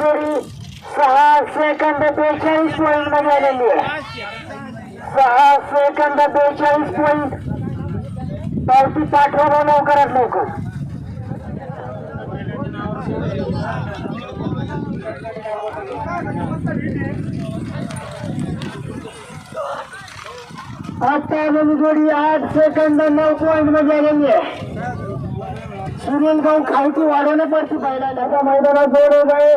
जोडी सहा सेकंद बेचाळीस पॉईंटमध्ये आलेली आहे. सहा सेकंद बेचाळीस पॉईंट. पावती पाठवा लवकरात लवकर आता आलेली जोडी आठ सेकंद नऊ पॉईंटमध्ये आलेली आहे सुनील भाऊ खावटी वाढवणं पडते पाहिला आता मैदानात जोड होत आहे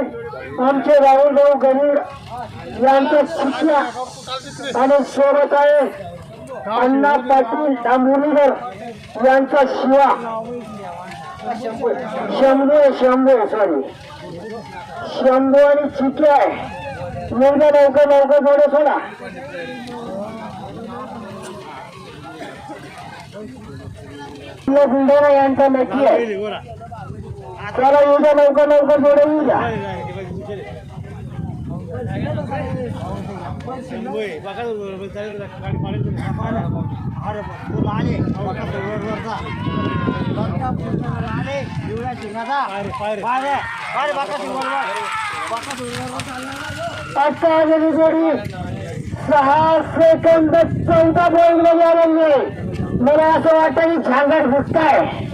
आमचे राहुल भाऊ गरीब यांच्या शिष्या आणि सोबत आहे. अण्णा पाटील डांबुलीकर यांचा शिवा. शंभू शंभू सॉरी शंभू आणि चिके आहे. मुलगा लवकर लवकर जोडे सोडा. बुलढाणा यांचा नक्की आहे. त्याला येऊ द्या लवकर लवकर जोडे येऊ द्या आता जोडी सहा सेकंद चौदा पॉईंटमध्ये आलेली मला असं वाटतं की छांगर गुटका आहे.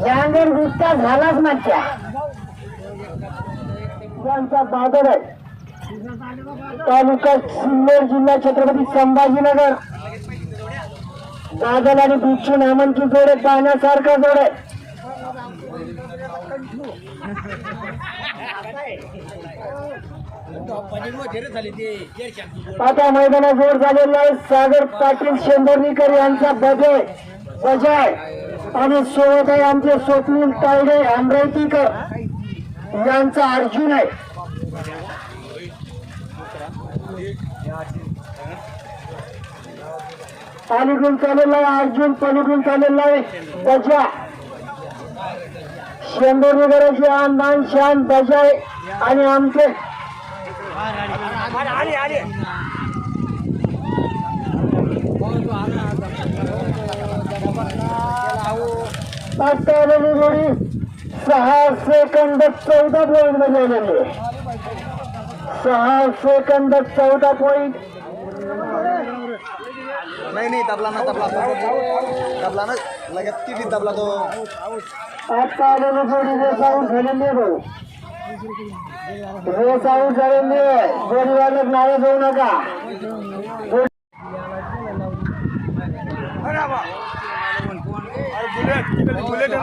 झांगड गुटका झालाच मागच्या. त्यांचा बादल आहे. तालुका सिल्लोड जिल्हा छत्रपती संभाजीनगर. बादल आणि बिच्छू नामांची जोडे पाहण्यासारखा जोड. आहे आता मैदानात जोड झालेला आहे सागर पाटील शेंदोर्णीकर यांचा बजाय बजाय. आणि सोबत आहे आमचे स्वप्नील तायडे अमरावतीकर यांचा अर्जुन आहे. पलीकडून चाललेला आहे अर्जुन पलीकडून चाललेला आहे बजा शेंदोर्णीकरांचे आमदान शान बजाय आणि आमचे आलेली जोडी सहा सेकंद चौदा पॉईंटमध्ये आलेली. सहा सेकंद चौदा पॉईंट नाही नाही तबला ना तबला तबला ना लगेच किती तबला तो. आता आलेली जोडी रेस आऊट झालेली आहे भाऊ रेस आऊट झालेली आहे जोडीवाले नावे जाऊ नका. Bullet bullet.